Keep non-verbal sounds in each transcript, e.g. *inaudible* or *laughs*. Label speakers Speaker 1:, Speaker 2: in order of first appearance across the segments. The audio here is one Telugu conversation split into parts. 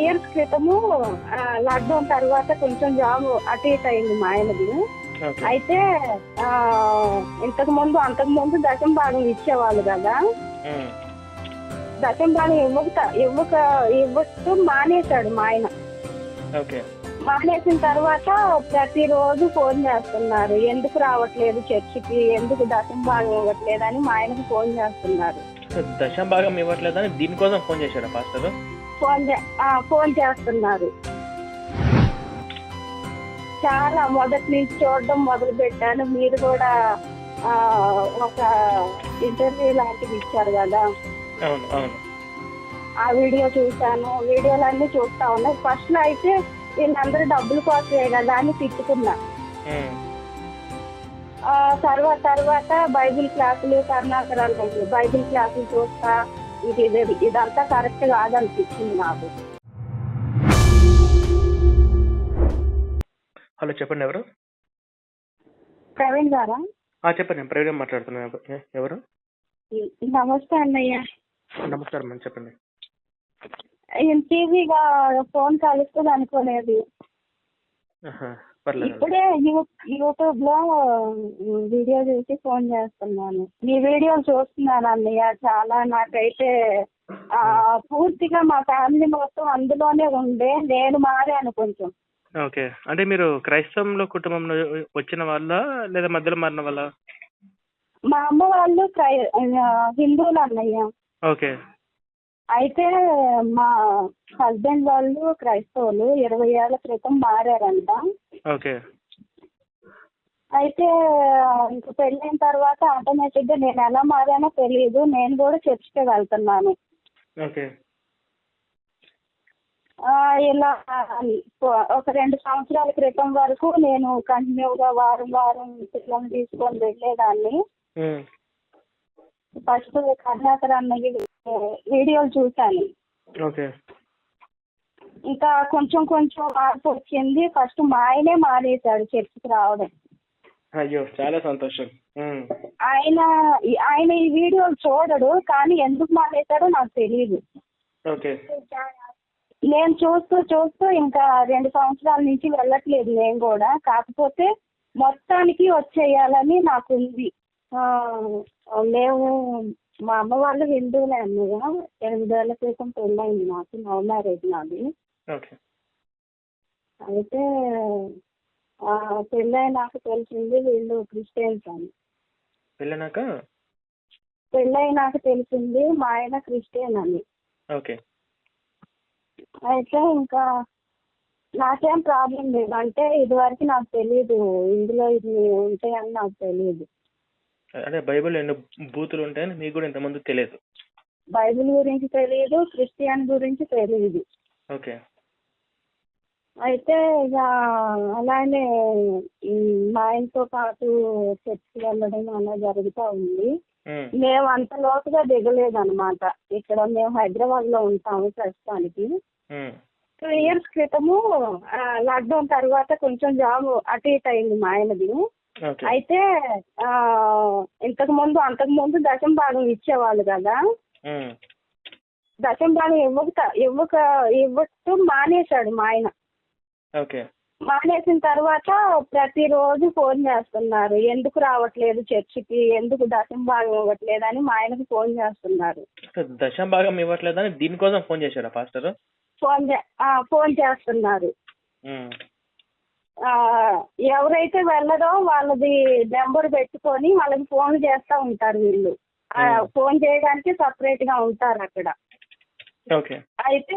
Speaker 1: ఇయర్స్ క్రితము లాక్డౌన్ తర్వాత కొంచెం జాబ్ అటు ఇటు అయింది మా ఆయనది. అయితే ఇంతకు ముందు అంతకు ముందు దశం భాగం ఇచ్చేవాళ్ళు కదా.
Speaker 2: ఉమ్,
Speaker 1: దశం భాగం ఇవ్వక ఇవ్వక ఇవ్వస్తూ మానేశాడు మా ఆయన. మానేసిన తర్వాత ప్రతిరోజు ఫోన్ చేస్తున్నారు. ఎందుకు రావట్లేదు చర్చికి? ఎందుకు దశం భాగం ఇవ్వట్లేదు అని మా ఆయనకు ఫోన్ చేస్తున్నారు.
Speaker 2: దశం భాగం ఇవ్వట్లేదని దీనికోసం ఫోన్ చేశారా పాస్టర్?
Speaker 1: ఫోన్ ఫోన్ చేస్తున్నారు. చాలా మొదటి నుంచి చూడడం మొదలు పెట్టాను మీరు కూడా ఒక ఇంటర్వ్యూ లాంటిది ఇచ్చారు కదా. ఆ వీడియో చూశాను. వీడియోలన్నీ చూస్తా ఉన్నాయి ఫస్ట్లో అయితే వీళ్ళందరూ డబ్బుల కోసమే కదా అని తిట్టుకున్నా. తర్వాత తర్వాత బైబిల్ క్లాసులు కర్ణాకరాలు బైబిల్ క్లాసులు చూస్తా. ఇది ఇది- ఇదంతా కరెక్ట్ కాదనిపించింది నాకు.
Speaker 2: హలో చెప్పండి ఎవరు?
Speaker 1: ప్రవీణ్ గారా?
Speaker 2: చెప్పండి ప్రవీణ్ మాట్లాడుతున్నాను. ఎవరు?
Speaker 1: నమస్తే అన్నయ్య.
Speaker 2: నమస్కారం అండి చెప్పండి.
Speaker 1: టీవీగా ఫోన్ కలుస్తుంది అనుకోలేదు. ఇప్పుడే యూట్యూబ్లో వీడియో చూసి ఫోన్ చేస్తున్నాను. మీ వీడియోలు చూస్తున్నాను అన్నయ్య. చాలా నాకైతే పూర్తిగా మా ఫ్యామిలీ మొత్తం అందులోనే ఉండే. నేను మారాను కొంచెం.
Speaker 2: ఓకే. అంటే మీరు క్రైస్తవంలో కుటుంబంలో వచ్చిన వాళ్ళ లేదా మధ్యలో మారిన వాళ్ళ?
Speaker 1: మా అమ్మ వాళ్ళు క్రై- హిందువులు అన్నయ్య.
Speaker 2: ఓకే.
Speaker 1: అయితే మా హస్బెండ్ వాళ్ళు క్రైస్తవులు ఇరవై ఏళ్ళ క్రితం మారారంట.
Speaker 2: ఓకే.
Speaker 1: అయితే ఇంక పెళ్ళైన తర్వాత ఆటోమేటిక్గా నేను ఎలా మారానో తెలియదు నేను కూడా చర్చికి వెళ్తున్నాను.
Speaker 2: ఓకే.
Speaker 1: ఆ, ఇలా ఒక రెండు సంవత్సరాల క్రితం వరకు నేను కంటిన్యూగా వారం వారం పిల్లల్ని తీసుకొని వెళ్ళేదాన్ని.
Speaker 2: ఉమ్,
Speaker 1: ఫస్ట్ కర్ణాకర్ అన్నయ్య వీడియోలు చూశాను.
Speaker 2: ఓకే.
Speaker 1: ఇంకా కొంచెం కొంచెం మార్పు వచ్చింది. ఫస్ట్ మా ఆయనే మానేశాడు చర్చికి రావడం.
Speaker 2: అయ్యో చాలా సంతోషం.
Speaker 1: ఆయన ఆయన ఈ వీడియోలు చూడడు కానీ ఎందుకు మానేశాడో నాకు తెలియదు
Speaker 2: ఓకే.
Speaker 1: నేను చూస్తూ చూస్తూ ఇంకా రెండు సంవత్సరాల నుంచి వెళ్ళట్లేదు నేను కూడా. కాకపోతే మొత్తానికి వచ్చేయాలని నాకు ఉంది మేము మా అమ్మ వాళ్ళు హిందువులే అన్నయ్య. ఎనిమిదేళ్ళ క్రితం పెళ్ళయింది నాకు లవ్ మ్యారేజ్ నాది
Speaker 2: ఓకే.
Speaker 1: అయితే ఆ, పెళ్ళైనాక తెలిసింది వీళ్ళు క్రిస్టియన్స్ అని.
Speaker 2: వెళ్ళినాక
Speaker 1: పెళ్ళైనాక తెలిసింది మా ఆయన క్రిస్టియన్ అని.
Speaker 2: ఓకే.
Speaker 1: అయితే ఇంకా నాకేం ప్రాబ్లం లేదు. అంటే ఇదివరకు నాకు తెలియదు ఇందులో ఇది ఉంటాయని నాకు తెలియదు
Speaker 2: అంటే బైబిల్ ఎన్ని బూతులు ఉంటాయని మీకు కూడా ఇంతకుముందు తెలియదు.
Speaker 1: బైబిల్ గురించి తెలియదు క్రిస్టియన్ గురించి తెలియదు.
Speaker 2: ఓకే.
Speaker 1: అయితే ఇక అలానే మా ఆయనతో పాటు చర్చికి వెళ్ళడం అలా జరుగుతూ ఉంది. మేము అంత లోతుగా దిగలేదు అనమాట ఇక్కడ మేము హైదరాబాద్లో ఉంటాము ప్రస్తుతానికి. టూ ఇయర్స్ క్రితము లాక్డౌన్ తర్వాత కొంచెం జాబ్ అటు ఇటు అయింది మా ఆయనది. అయితే ఇంతకు ముందు అంతకు ముందు దశం భాగం ఇచ్చేవాళ్ళు కదా? దశం భాగం ఇవ్వక ఇవ్వక ఇవ్వస్తూ మానేశాడు మా ఆయన. మానేసిన తర్వాత ప్రతిరోజు ఫోన్ చేస్తున్నారు. ఎందుకు రావట్లేదు చర్చికి? ఎందుకు దశం భాగం ఇవ్వట్లేదు అని మా ఆయనకు ఫోన్ చేస్తున్నారు.
Speaker 2: దశం భాగం ఇవ్వట్లేదని దీనికోసం ఫోన్ చేశారా పాస్టర్?
Speaker 1: ఫోన్ ఫోన్ చేస్తున్నారు. ఎవరైతే వెళ్ళరో వాళ్ళది నెంబర్ పెట్టుకొని వాళ్ళకి ఫోన్ చేస్తూ ఉంటారు వీళ్ళు. ఫోన్ చేయడానికి సపరేట్గా ఉంటారు అక్కడ.
Speaker 2: ఓకే.
Speaker 1: అయితే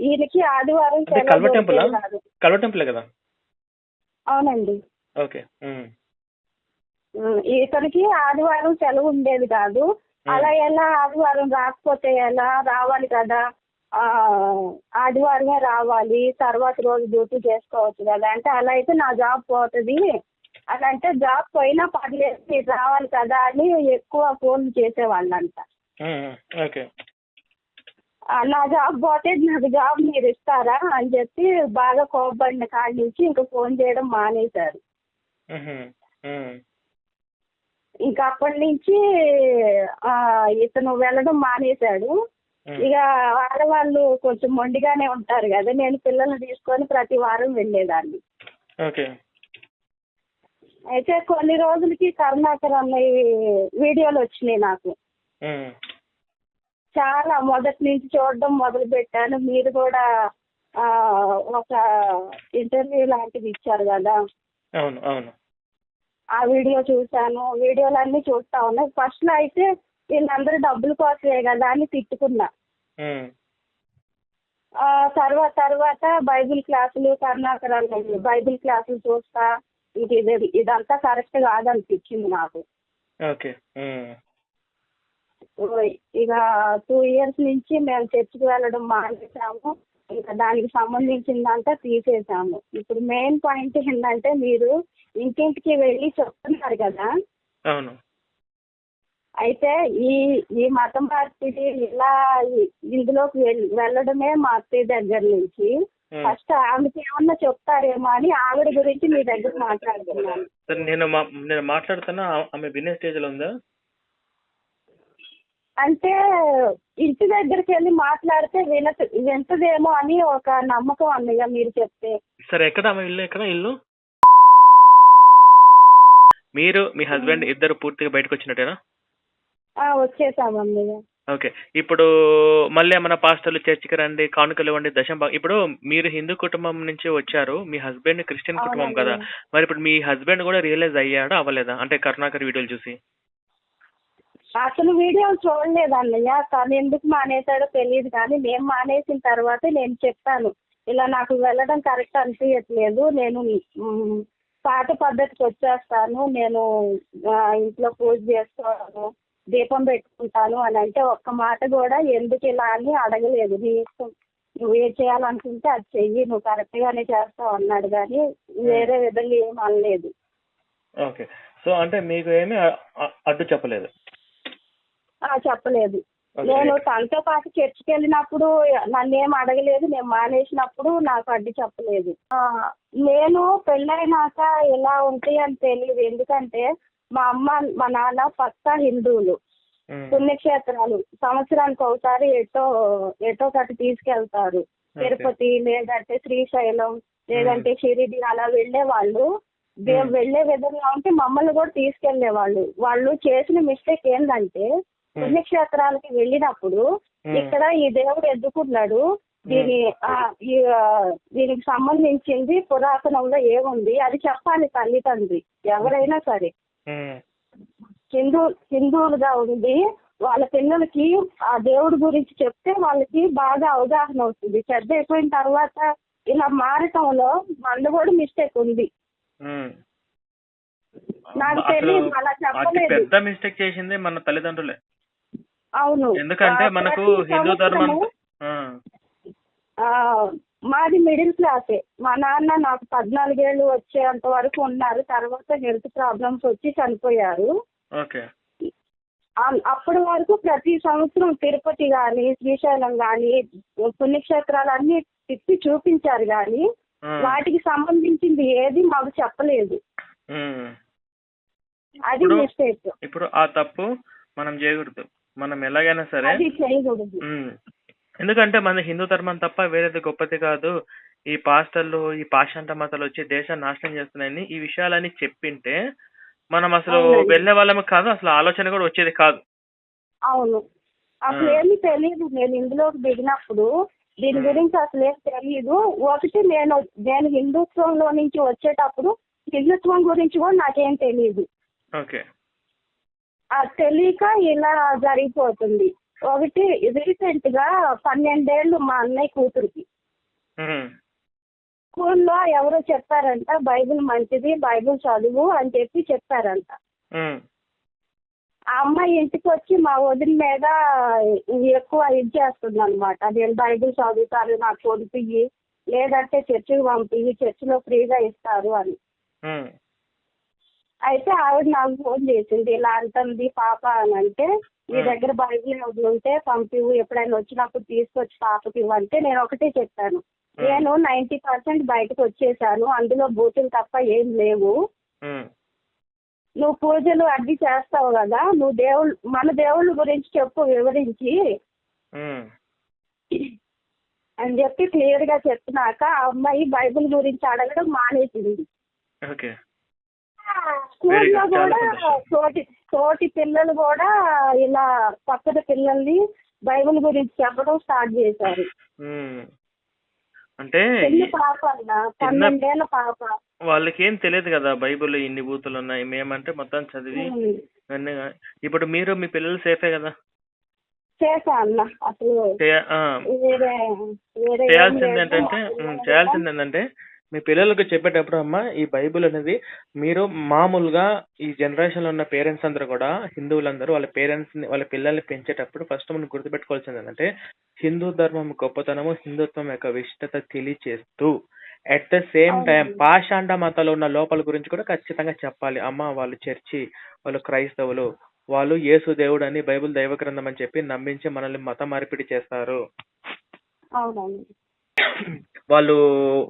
Speaker 1: ఈయనకి ఆదివారం
Speaker 2: కల్వ టెంపులా?
Speaker 1: కాదు.
Speaker 2: కల్వ టెంపులే కదా?
Speaker 1: అవునండి.
Speaker 2: ఓకే.
Speaker 1: ఇతనికి ఆదివారం సెలవు ఉండేది కాదు. అలా ఎలా ఆదివారం రాకపోతే ఎలా? రావాలి కదా? ఆదివారమే రావాలి తర్వాత రోజు డ్యూటీ చేసుకోవచ్చు కదా. అంటే అలా అయితే నా జాబ్ పోతుంది. అలా అంటే జాబ్ పోయినా పర్లేదు మీరు రావాలి కదా అని ఎక్కువ ఫోన్ చేసేవాళ్ళంట.
Speaker 2: ఓకే.
Speaker 1: నా జాబ్ పోతే నాకు జాబ్ మీరు ఇస్తారా అని చెప్పి బాగా కోపడిన కాడి నుంచి ఇంకా ఫోన్ చేయడం మానేశారు. ఇంకా అప్పటి నుంచి ఇతను వెళ్ళడం మానేశాడు. ఇక ఆడవాళ్ళు కొంచెం మొండిగానే ఉంటారు కదా నేను పిల్లల్ని తీసుకొని ప్రతి వారం వెళ్ళేదాన్ని. అయితే కొన్ని రోజులకి కరుణాకర్ అన్నయ్య వీడియోలు వచ్చినాయి నాకు. చాలా మొదటి నుంచి చూడడం మొదలు పెట్టాను. మీరు కూడా ఒక ఇంటర్వ్యూ లాంటిది ఇచ్చారు కదా.
Speaker 2: అవును అవును.
Speaker 1: ఆ వీడియో చూశాను. వీడియోలన్నీ చూస్తా ఉన్నాయి ఫస్ట్లో అయితే వీళ్ళందరూ డబ్బుల కోసమే కదా అని తిట్టుకున్నా. తర్వాత తర్వాత బైబిల్ క్లాసులు కరుణాకర్ అన్నయ్య బైబిల్ క్లాసులు చూస్తా ఇంక ఇది ఇదంతా కరెక్ట్ కాదనిపించింది నాకు. ఇక టూ ఇయర్స్ నుంచి మేము చర్చికి వెళ్ళడం మానేసాము. ఇంకా దానికి సంబంధించిందంతా తీసేసాము. ఇప్పుడు మెయిన్ పాయింట్ ఏంటంటే మీరు ఇంటింటికి వెళ్ళి చెప్తున్నారు కదా.
Speaker 2: అవును.
Speaker 1: అయితే ఈ ఈ మతం మార్పిడి ఇలా ఇందులోకి వెళ్ళడమే మా అత్తయ్య దగ్గర నుంచి. ఫస్ట్ ఆమెకి ఏమన్నా చెప్తారేమో అని ఆవిడ గురించి మీ దగ్గర మాట్లాడుతున్నాను.
Speaker 2: సరే నేను నేను మాట్లాడుతున్నా ఆమె వినే స్టేజ్లో ఉందా?
Speaker 1: అంటే ఇంటి దగ్గరికి వెళ్ళి మాట్లాడితే వినత వింటదేమో అని ఒక నమ్మకం అన్నయ్య మీరు చెప్తే.
Speaker 2: సరే ఎక్కడ ఆమె ఇల్లు? ఎక్కడ ఇల్లు? మీరు మీ హస్బెండ్ ఇద్దరు పూర్తిగా బయటకు వచ్చినట్టేనా?
Speaker 1: ఆ, వచ్చేసాం అన్నయ్య
Speaker 2: ఓకే. ఇప్పుడు మళ్ళీ మన పాస్టర్లు చర్చికి రండి కానుకలు ఇవ్వండి దశం ఇప్పుడు మీరు హిందూ కుటుంబం నుంచి వచ్చారు మీ హస్బెండ్ క్రిస్టియన్ కుటుంబం. కదా. మరి ఇప్పుడు మీ హస్బెండ్ కూడా రియలైజ్ అయ్యాడా అవ్వలేదా? అంటే కరుణాకర్ వీడియోలు చూసి.
Speaker 1: అసలు వీడియో చూడలేదు అన్నయ్య తను ఎందుకు మానేశాడో తెలియదు కానీ నేను మానేసిన తర్వాత నేను చెప్పాను. ఇలా నాకు వెళ్ళడం కరెక్ట్ అనిపించట్లేదు నేను పాత పద్ధతికి వచ్చేస్తాను. నేను ఇంట్లో పూజ చేసుకోను దీపం పెట్టుకుంటాను అని అంటే ఒక్క మాట కూడా ఎందుకు ఇలా అని అడగలేదు. నీ ఇష్టం నువ్వు ఏం చేయాలనుకుంటే అది చెయ్యి నువ్వు కరెక్ట్ గానే చేస్తావు అన్నాడు కానీ వేరే విధంగా ఏం అనలేదు.
Speaker 2: ఓకే. సో అంటే మీకు ఏమీ అడ్డు చెప్పలేదు?
Speaker 1: చెప్పలేదు. నేను తనతో పాటు చర్చికి వెళ్ళినప్పుడు నన్ను ఏం అడగలేదు నేను మానేసినప్పుడు నాకు అడ్డు చెప్పలేదు. నేను పెళ్ళైనాక ఎలా ఉంటాయి అని తెలియదు ఎందుకంటే మా అమ్మ మా నాన్న పక్కా హిందువులు. పుణ్యక్షేత్రాలు. సంవత్సరానికి ఒకసారి ఎటో ఎటో కట్టి తీసుకెళ్తారు. తిరుపతి లేదంటే శ్రీశైలం లేదంటే షిరిడి అలా వెళ్ళే వాళ్ళు. వెళ్ళే విధంగా ఉంటే మమ్మల్ని కూడా తీసుకెళ్ళే వాళ్ళు వాళ్ళు చేసిన మిస్టేక్ ఏంటంటే పుణ్యక్షేత్రాలకి వెళ్ళినప్పుడు. ఇక్కడ ఈ దేవుడు ఎద్దుకున్నాడు దీని దీనికి సంబంధించింది పురాతనంలో ఏముంది? అది చెప్పాలి తల్లి తండ్రి. ఎవరైనా సరే. హిందూ హిందువులుగా ఉండి వాళ్ళ పిల్లలకి ఆ దేవుడి గురించి చెప్తే వాళ్ళకి బాగా అవగాహన అవుతుంది. పెద్ద అయిపోయిన తర్వాత ఇలా మారటంలో మనది కూడా మిస్టేక్ ఉంది. నాకు తెలియదు అలా చెప్పలేదు.
Speaker 2: పెద్ద మిస్టేక్ చేసింది మన తల్లిదండ్రులే.
Speaker 1: అవును.
Speaker 2: ఎందుకంటే మనకు హిందూ ధర్మం
Speaker 1: మాది మిడిల్ క్లాసే. మా నాన్న నాకు పద్నాలుగేళ్ళు వచ్చేంత వరకు ఉన్నారు. తర్వాత హెల్త్ ప్రాబ్లమ్స్ వచ్చి చనిపోయారు.
Speaker 2: ఓకే.
Speaker 1: అప్పటి వరకు ప్రతి సంవత్సరం తిరుపతి కానీ శ్రీశైలం కానీ పుణ్యక్షేత్రాలన్నీ తిప్పి చూపించారు కానీ వాటికి సంబంధించింది ఏది మాకు చెప్పలేదు. అది మిస్టేక్.
Speaker 2: ఇప్పుడు ఆ తప్పు మనం చేయకూడదు. మనం ఎలాగైనా సరే. ఎందుకంటే మన హిందూ ధర్మం తప్ప వేరేది గొప్పది కాదు. ఈ పాస్టర్లు ఈ పాషాంత మతాలు వచ్చి దేశాన్ని నాశనం చేస్తున్నాయని ఈ విషయాలన్నీ చెప్పింటే మనం అసలు
Speaker 1: అవునండి.
Speaker 2: వెళ్ళే వాళ్ళము కాదు అసలు ఆలోచన కూడా వచ్చేది కాదు.
Speaker 1: అవును. అసలు
Speaker 2: ఆ.
Speaker 1: ఏమీ తెలియదు నేను ఇందులోకి దిగినప్పుడు దీని. గురించి అసలు ఏం తెలియదు ఒకటి నేను నేను హిందుత్వంలో నుంచి వచ్చేటప్పుడు హిందుత్వం గురించి కూడా నాకేం తెలియదు
Speaker 2: ఓకే.
Speaker 1: ఆ తెలియక ఇలా జరిగిపోతుంది. ఒకటి రీసెంట్గా పన్నెండేళ్ళు మా అన్నయ్య కూతురికి. స్కూల్లో ఎవరో చెప్పారంట బైబిల్ మంచిది బైబిల్ చదువు అని చెప్పి చెప్పారంట. ఆ అమ్మాయి ఇంటికి వచ్చి మా వదిన మీద ఎక్కువ ఇది చేస్తుంది అనమాట నేను బైబిల్ చదువుతాను నాకు పంపియ్యి లేదంటే చర్చికి పంపియ్యి చర్చిలో ఫ్రీగా ఇస్తారు అని. అయితే ఆవిడ నాకు ఫోన్ చేసింది ఇలా అంటుంది పాప అని అంటే మీ. దగ్గర బైబిల్ ఉంటే పంపివు ఎప్పుడైనా వచ్చినప్పుడు తీసుకొచ్చి పాపకి ఇవ్వంటే నేను ఒకటే చెప్పాను. నేను నైన్టీ పర్సెంట్ బయటకు వచ్చేసాను అందులో బూతులు తప్ప ఏం లేవు. నువ్వు పూజలు అడ్డి చేస్తావు కదా నువ్వు దేవుళ్ళు మన దేవుళ్ళ గురించి చెప్పు వివరించి. అని చెప్పి క్లియర్గా చెప్పినాక ఆ అమ్మాయి బైబిల్ గురించి అడగడం మానేసింది స్కూల్లో కూడా. తోటి తోటి పిల్లలు కూడా ఇలా పక్కన పిల్లల్ని బైబిల్ గురించి చెప్పడం స్టార్ట్ చేశారు.
Speaker 2: అంటే ఈ-
Speaker 1: పాప
Speaker 2: వాళ్ళకి ఏం తెలియదు కదా బైబిల్ ఇన్ని బూతులు ఉన్నాయి మేమంటే మొత్తం చదివి ఇప్పుడు మీరు మీ పిల్లలు సేఫే కదా చేయాల్సింది. ఏంటంటే చేయాల్సింది ఏంటంటే మీ పిల్లలకు చెప్పేటప్పుడు అమ్మ ఈ బైబిల్ అనేది మీరు మామూలుగా ఈ జనరేషన్లో ఉన్న పేరెంట్స్ అందరూ కూడా హిందువులందరూ వాళ్ళ పేరెంట్స్ని వాళ్ళ పిల్లల్ని పెంచేటప్పుడు ఫస్ట్ మనం గుర్తుపెట్టుకోవాల్సింది ఏంటంటే హిందూ ధర్మం గొప్పతనము హిందుత్వం యొక్క విశిష్టత తెలియచేస్తూ అట్ ద సేమ్ టైం. పాషాండ మతాలు ఉన్న లోపల గురించి కూడా ఖచ్చితంగా చెప్పాలి. అమ్మ వాళ్ళు చర్చి వాళ్ళు క్రైస్తవులు వాళ్ళు యేసు దేవుడు అని బైబిల్ దైవ గ్రంథం అని చెప్పి నమ్మించి మనల్ని మత మార్పిడి చేస్తారు.
Speaker 1: అవునండి.
Speaker 2: వాళ్ళు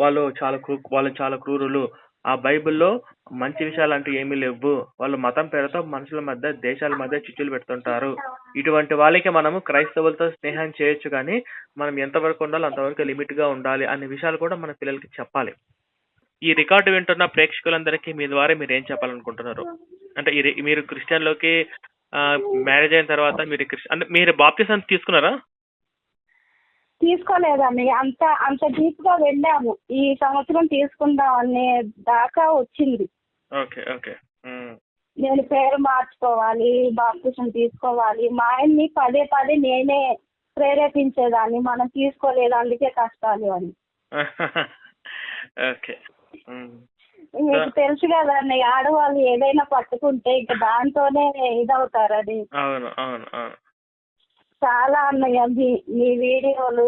Speaker 2: వాళ్ళు చాలా క్రూ వాళ్ళు చాలా క్రూరులు. ఆ బైబిల్లో మంచి విషయాలు అంటూ ఏమీ లేవు. వాళ్ళు మతం పేరుతో మనుషుల మధ్య దేశాల మధ్య చిచ్చులు పెడుతుంటారు. ఇటువంటి వాళ్ళకి మనము క్రైస్తవులతో స్నేహం చేయొచ్చు కానీ మనం ఎంతవరకు ఉండాలో అంతవరకు లిమిట్గా ఉండాలి అనే విషయాలు కూడా మన పిల్లలకి చెప్పాలి. ఈ రికార్డు వింటున్న ప్రేక్షకులందరికీ మీ ద్వారా మీరు ఏం చెప్పాలనుకుంటున్నారు? అంటే మీరు క్రిస్టియన్లోకి మ్యారేజ్ అయిన తర్వాత మీరు క్రిస్- అంటే మీరు బాప్తిసం తీసుకున్నారా?
Speaker 1: తీసుకోలేదండి అంత అంత డీప్గా వెళ్ళాము. ఈ సంవత్సరం తీసుకుందాం అనే దాకా వచ్చింది.
Speaker 2: Okay okay.
Speaker 1: నేను పేరు మార్చుకోవాలి బాప్టిజం తీసుకోవాలి. మా ఆయన్ని పదే పదే నేనే ప్రేరేపించేదాన్ని. మనం తీసుకోలేదు అందుకే కష్టాలు అని. *laughs*
Speaker 2: ఓకే.
Speaker 1: మీకు తెలుసు కదండి ఆడవాళ్ళు ఏదైనా పట్టుకుంటే ఇక దాంతోనే ఇదవుతారు అది.
Speaker 2: అవును అవును అవును.
Speaker 1: చాలా అన్నయ్య మీ మీ వీడియోలు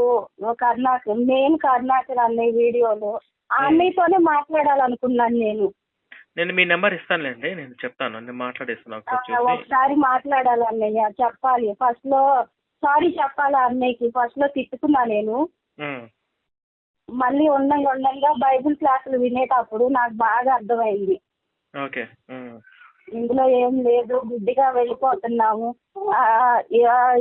Speaker 1: కర్ణాకర్ మెయిన్ కర్ణాకర్ అన్నయ్య వీడియోలు ఆ అన్నయ్యతోనే మాట్లాడాలనుకున్నాను నేను.
Speaker 2: నేను మీ నెంబర్ ఇస్తానులేండి నేను చెప్తాను. నేను మాట్లాడేస్తాను ఒకసారి
Speaker 1: మాట్లాడాలి అన్నయ్య చెప్పాలి. ఫస్ట్లో సారీ చెప్పాలి అన్నయ్యకి ఫస్ట్లో తిట్టుకున్నా నేను. మళ్ళీ ఉండంగా ఉండంగా బైబిల్ క్లాసులు వినేటప్పుడు నాకు బాగా అర్థమైంది.
Speaker 2: ఓకే.
Speaker 1: ఇందులో ఏం లేదు గుడ్డిగా వెళ్ళిపోతున్నాము.